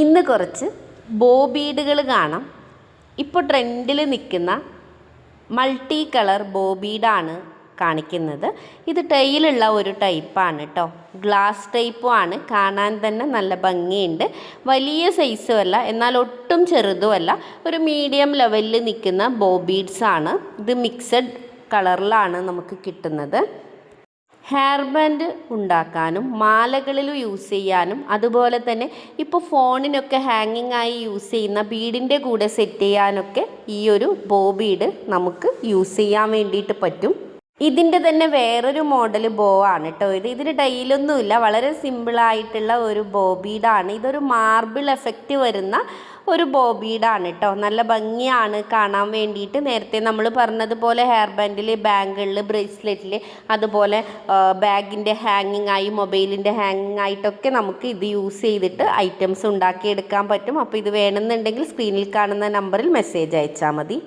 ഇന്ന് കുറച്ച് ബോബീഡുകൾ കാണാം. ഇപ്പോൾ ട്രെൻഡിൽ നിൽക്കുന്ന മൾട്ടി കളർ ബോബീഡാണ് കാണിക്കുന്നത്. ഇത് ടൈലുള്ള ഒരു ടൈപ്പാണ് കേട്ടോ ഗ്ലാസ് ടൈപ്പും ആണ്. കാണാൻ തന്നെ നല്ല ഭംഗിയുണ്ട്. വലിയ സൈസും അല്ല എന്നാൽ ഒട്ടും ചെറുതുമല്ല ഒരു മീഡിയം ലെവലിൽ നിൽക്കുന്ന ബോബീഡ്സാണ് ഇത് മിക്സഡ് കളറിലാണ് നമുക്ക് കിട്ടുന്നത്. ഹെയർ ബാൻഡ് ഉണ്ടാക്കാനും മാലകളിൽ യൂസ് ചെയ്യാനും അതുപോലെ തന്നെ ഇപ്പോൾ ഫോണിനൊക്കെ ഹാങ്ങിങ് ആയി യൂസ് ചെയ്യുന്ന ബീഡിന്റെ കൂടെ സെറ്റ് ചെയ്യാനൊക്കെ ഈ ഒരു ബോബീഡ് നമുക്ക് യൂസ് ചെയ്യാൻ വേണ്ടിയിട്ട് പറ്റും. ഇതിന്റെ തന്നെ വേറൊരു മോഡൽ ബോ ആണ് കേട്ടോ ഇത് ഇതിന് ഡൈലൊന്നുമില്ല വളരെ സിമ്പിളായിട്ടുള്ള ഒരു ബോബീഡാണ് ഇതൊരു മാർബിൾ എഫക്റ്റ് വരുന്ന ഒരു ബോബീഡാണ് കേട്ടോ നല്ല ഭംഗിയാണ് കാണാൻ വേണ്ടിയിട്ട്. നേരത്തെ നമ്മൾ പറഞ്ഞതുപോലെ ഹെയർ ബാൻഡിൽ ബാങ്കിളിൽ ബ്രേസ്ലെറ്റിൽ അതുപോലെ ബാഗിന്റെ ഹാങ്ങിങ് ആയി മൊബൈലിന്റെ ഹാങ്ങിങ് ആയിട്ടൊക്കെ നമുക്ക് ഇത് യൂസ് ചെയ്തിട്ട് ഐറ്റംസ് ഉണ്ടാക്കിയെടുക്കാൻ പറ്റും. അപ്പോൾ ഇത് വേണമെന്നുണ്ടെങ്കിൽ സ്ക്രീനിൽ കാണുന്ന നമ്പറിൽ മെസ്സേജ് അയച്ചാൽ മതി.